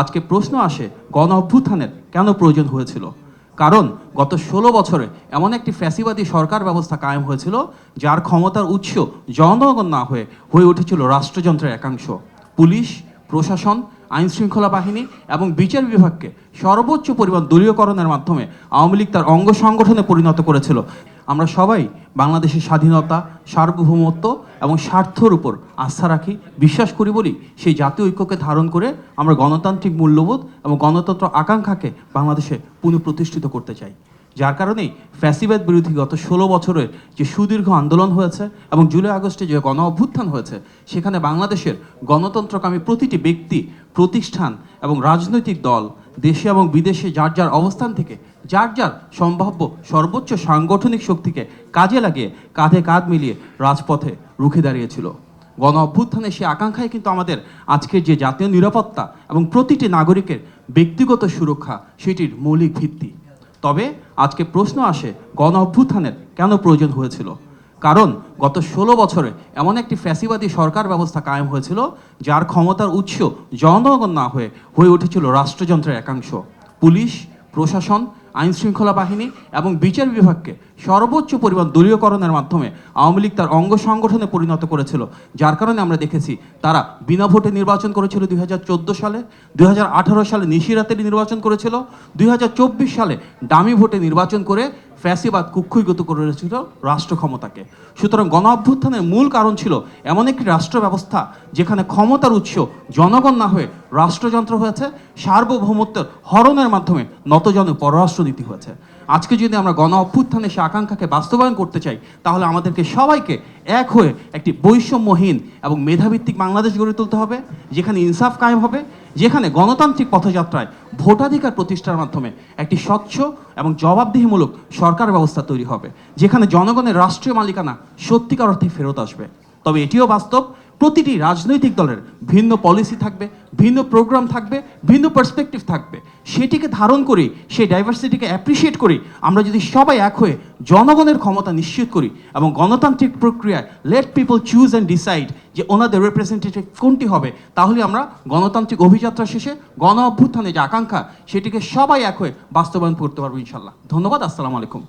আজকে প্রশ্ন আসে গণ অভ্যুত্থানের কেন প্রয়োজন হয়েছিল? কারণ গত ষোলো বছরে এমন একটি ফ্যাসিবাদী সরকার ব্যবস্থা কায়েম হয়েছিল, যার ক্ষমতার উৎস জনগণ না হয়ে হয়ে উঠেছিল রাষ্ট্রযন্ত্রের একাংশ। পুলিশ, প্রশাসন আইন শৃঙ্খলা বাহিনী এবং বিচার বিভাগকে সর্বোচ্চ পরিমাণ দলীয়করণের মাধ্যমে আওয়ামী লীগ তার অঙ্গ সংগঠনে পরিণত করেছিল। আমরা সবাই বাংলাদেশের স্বাধীনতা, সার্বভৌমত্ব এবং স্বার্থর উপর আস্থা রাখি, বিশ্বাস করি বলি সেই জাতীয় ঐক্যকে ধারণ করে আমরা গণতান্ত্রিক মূল্যবোধ এবং গণতন্ত্র আকাঙ্ক্ষাকে বাংলাদেশে পুনঃপ্রতিষ্ঠিত করতে চাই। যার কারণেই ফ্যাসিবাদ বিরোধী গত ষোলো বছরের যে সুদীর্ঘ আন্দোলন হয়েছে এবং জুলাই আগস্টে যে গণ অভ্যুত্থান হয়েছে, সেখানে বাংলাদেশের গণতন্ত্রকামী প্রতিটি ব্যক্তি, প্রতিষ্ঠান এবং রাজনৈতিক দল, দেশে এবং বিদেশে যার যার অবস্থান থেকে, যার যার সম্ভাব্য সর্বোচ্চ সাংগঠনিক শক্তিকে কাজে লাগিয়ে, কাঁধে কাঁধ মিলিয়ে রাজপথে রুখে দাঁড়িয়েছিল। গণ অভ্যুত্থানের সেই আকাঙ্ক্ষায় কিন্তু আমাদের আজকের যে জাতীয় নিরাপত্তা এবং প্রতিটি নাগরিকের ব্যক্তিগত সুরক্ষা, সেটির মৌলিক ভিত্তি। তবে আজকে প্রশ্ন আসে গণ অভ্যুত্থানের কেন প্রয়োজন হয়েছিল? কারণ গত ষোলো বছরে এমন একটি ফ্যাসিবাদী সরকার ব্যবস্থা কায়েম হয়েছিল, যার ক্ষমতার উৎস জনগণ না হয়ে হয়ে উঠেছিল রাষ্ট্রযন্ত্রের একাংশ। পুলিশ প্রশাসন আইন শৃঙ্খলা বাহিনী এবং বিচার বিভাগকে সর্বোচ্চ পরিমাণ দলীয়করণের মাধ্যমে আওয়ামী লীগ তার অঙ্গ সংগঠনে পরিণত করেছিল। যার কারণে আমরা দেখেছি তারা বিনা ভোটে নির্বাচন করেছিল দুই হাজার চোদ্দ সালে, দুই হাজার আঠারো সালে নিশিরাতের নির্বাচন করেছিল, দুই হাজার চব্বিশ সালে ডামি ভোটে নির্বাচন করে ফ্যাসিবাদ কুক্ষুইগত করে রেখেছিল রাষ্ট্র ক্ষমতাকে। সুতরাং গণ অভ্যুত্থানের মূল কারণ ছিল এমন একটি রাষ্ট্র ব্যবস্থা যেখানে ক্ষমতার উৎস জনগণ না হয়ে রাষ্ট্রযন্ত্র হয়েছে, সার্বভৌমত্বের হরণের মাধ্যমে নতজন পররাষ্ট্রনীতি হয়েছে। আজকে যদি আমরা গণ অভ্যুত্থানের সে আকাঙ্ক্ষাকে বাস্তবায়ন করতে চাই, তাহলে আমাদেরকে সবাইকে এক হয়ে একটি বৈষম্যহীন এবং মেধাভিত্তিক বাংলাদেশ গড়ে তুলতে হবে, যেখানে ইনসাফ কায়েম হবে, যেখানে গণতান্ত্রিক পথযাত্রায় ভোটাধিকার প্রতিষ্ঠার মাধ্যমে একটি স্বচ্ছ এবং জবাবদিহিমূলক সরকার ব্যবস্থা তৈরি হবে, যেখানে জনগণের রাষ্ট্রীয় মালিকানা সত্যিকার অর্থে ফেরত আসবে। তবে এটিও বাস্তব, প্রতিটি রাজনৈতিক দলের ভিন্ন পলিসি থাকবে, ভিন্ন প্রোগ্রাম থাকবে, ভিন্ন পার্সপেক্টিভ থাকবে। সেটিকে ধারণ করে, সেই ডাইভার্সিটিকে অ্যাপ্রিসিয়েট করি আমরা যদি সবাই এক হয়ে জনগণের ক্ষমতা নিশ্চিত করি এবং গণতান্ত্রিক প্রক্রিয়ায় let people choose and decide যে ওনাদের রিপ্রেজেন্টেটিভ কোনটি হবে, তাহলে আমরা গণতান্ত্রিক অভিযাত্রা শেষে গণ অভ্যুত্থানে যে আকাঙ্ক্ষা, সেটিকে সবাই এক হয়ে বাস্তবায়ন করতে পারব ইনশাল্লাহ। ধন্যবাদ, আসসালামু আলাইকুম।